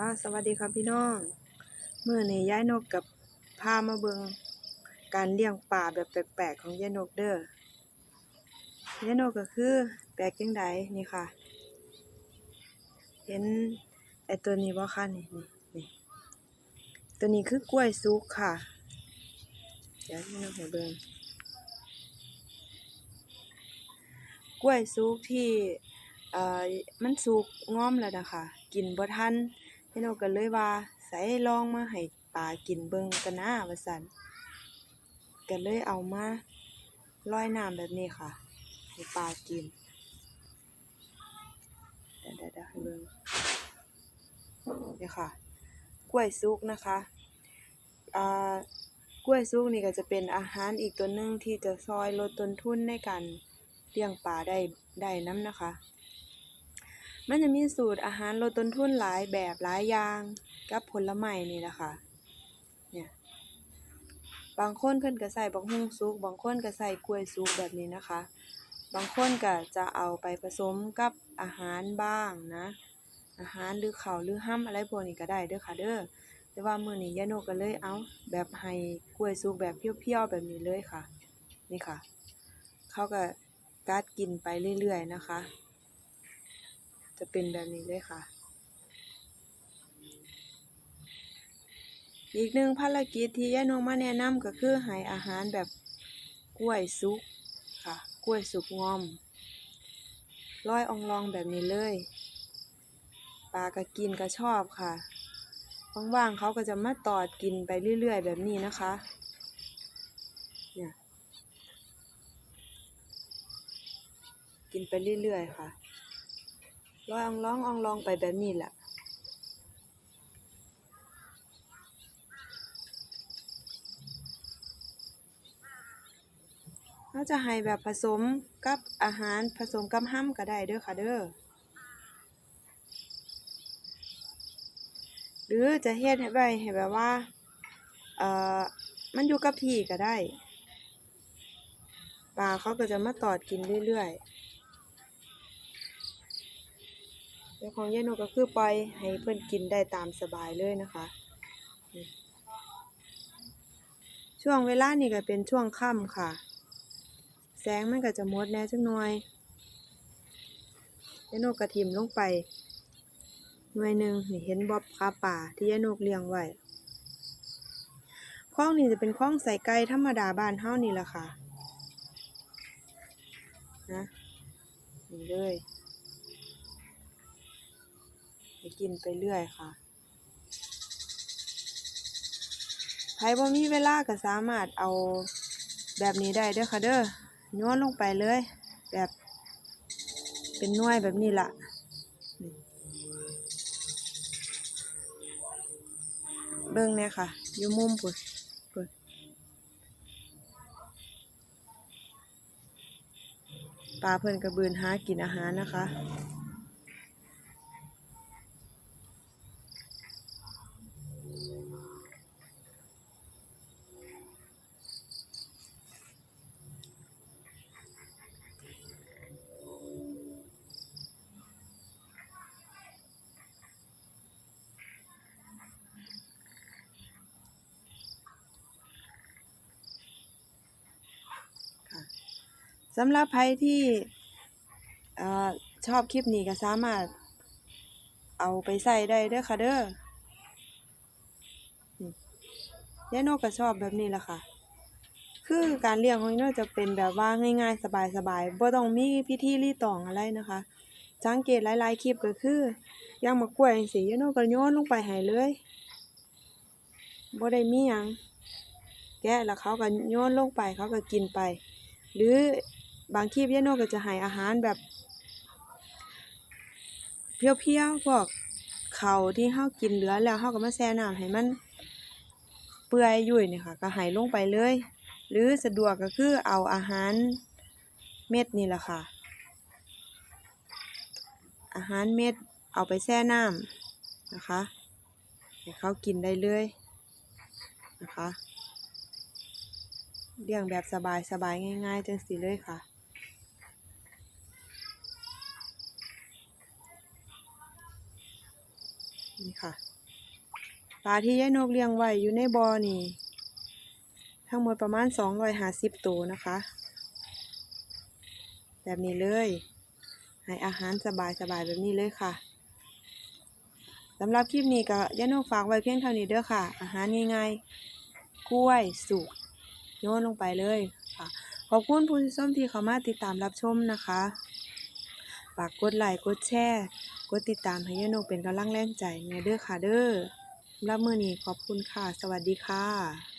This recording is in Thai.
จ้าสวัสดีครับพี่น้องเมื่อนี้ย้ายนกกับพามาเบิงการเลี้ยงปลาแบบแปลกๆของย้ายนกเด้อย้ายนกก็คือแปลกจังใดนี่ค่ะ เห็นไอตัวนี้บ่ค่ะนี่นี่นี่ตัวนี้คือกล้วยสุกค่ะ เดี๋ยวยายนกให้เบิงกล้วยสุกที่อ่อมันสุกงอมแล้วนะคะ กินบ่ทัน พี่นกก็เลยว่าใส่ลองมาให้ปลากินเบิ่งกันนะว่าซั่นก็เลยเอามาลอยน้ำแบบนี้ค่ะ ให้ปลากินเดี๋ยวๆๆให้เบิ่งนี่ค่ะ กล้วยสุกนะคะอ่ากล้วยสุกนี่ก็จะเป็นอาหารอีกตัวหนึ่งที่จะช่วยลดต้นทุนในการเลี้ยงปลาได้ได้น้ำนะคะ มันจะมีสูตรอาหารลดต้นทุนหลายแบบหลายอย่างกับผลไม้นี่แหละค่ะ เนี่ย บางคนเพิ่นก็ใส่บักฮุ่งสุก บางคนก็ใส่กล้วยสุกแบบนี้นะคะ บางคนก็จะเอาไปผสมกับอาหารบ้างนะ อาหารหรือข้าวหรือห้ำอะไรพวกนี้ก็ได้เด้อค่ะเด้อ แต่ว่ามื้อนี้ยายนก็เลยเอาแบบให้กล้วยสุกแบบเพียวๆแบบนี้เลยค่ะ นี่ค่ะ เขาก็กัดกินไปเรื่อยๆนะคะ จะเป็นแบบนี้เลยค่ะ อีกหนึ่งภารกิจที่ยานงมาแนะนำก็คือให้อาหารแบบกล้วยสุกค่ะ กล้วยสุกงอมร้อยอองลองแบบนี้เลย ปลาก็กินก็ชอบค่ะว่างๆเขาก็จะมาตอดกินไปเรื่อย ๆ แบบนี้นะคะเนี่ยกินไปเรื่อย ๆ ค่ะ ลอยอองร้องอองลองไปแบบนี้แหละเราจะให้แบบผสมกับอาหารผสมกับห้ำก็ได้เด้อค่ะเด้อหรือจะเฮ็ดให้ไว้ให้แบบว่า เอ่อ มันอยู่กับที่ก็ได้ ปลาเขาก็จะมาตอดกินเรื่อยๆ แต่ของยายนกก็คือปล่อยให้เพิ่อนกินได้ตามสบายเลยนะคะ ช่วงเวลานี่ก็เป็นช่วงค่ำค่ะ แสงมันก็จะมดแน่จักหน่อยยายนกก็ทิ่มลงไปหน่วยหนึ่งนี่เห็นบ่คาป่าที่ยายนกเลี้ยงไว้คล้องนี่จะเป็นคล้องใส่ไก่ธรรมดาบ้านเฮานี่แหละค่ะนะนี่เลย ให้กินไปเรื่อยค่ะใครบ่มีเวลาก็สามารถเอาแบบนี้ได้เด้อค่ะเด้อโยนลงไปเลย แบบเป็นน่วยแบบนี้ล่ะเบิ่งเนี่ยค่ะอยู่มุมพุ่นพุ่นปลาเพิ่นกระบืนหากินอาหารนะคะ สำหรับใครที่อชอบคลิปนี้ก็สามารถเอาไปใส่ได้เด้อค่ะเด้อยายนกก็ชอบแบบนี้แหละค่ะ คือการเลี้ยงของยายนจะเป็นแบบว่าง่ายๆ สบายๆบ่ต้องมีพิธีรีตองอะไรนะคะสังเกตหลายๆคลิปก็คือย่างมะกล้วยจังซี่ยายนกก็โยนลงไปให้เลยบ่ได้มีหยังแกะแล้วเขาก็โยนลงไปเขาก็กินไป หรือ บางคลิปยายนกก็จะให้อาหารแบบเพียวๆพวกข้าที่เฮากินเหลือแล้วเฮาก็มาแช่น้ำให้มันเปื่อยยุ่ยนี่ค่ะ ก็ให้ลงไปเลย หรือสะดวกก็คือเอาอาหารเม็ดนี่แหละค่ะ อาหารเม็ดเอาไปแช่น้ำนะคะให้เขากินได้เลยนะคะเลี้ยงแบบสบายสบายๆง่ายๆจังสิเลยค่ะ นี่ค่ะปลาที่ยายนกเลี้ยงไว้อยู่ในบ่อนี่ ทั้งหมดประมาณ250ตัวนะคะ แบบนี้เลย ให้อาหารสบายสบายๆแบบนี้เลยค่ะสำหรับคลิปนี้ก็ยายนกฝากไว้เพียงเท่านี้เด้อค่ะ อาหารง่ายๆกล้วยสุกโยนลงไปเลยค่ะ ขอบคุณผู้ชมที่เข้ามาติดตามรับชมนะคะ ฝากกดไลค์กดแชร์กดติดตามให้ยายนกเป็นกำลังแรงใจในเด้อค่ะเด้อรับมือนี้ขอบคุณค่ะ สวัสดีค่ะ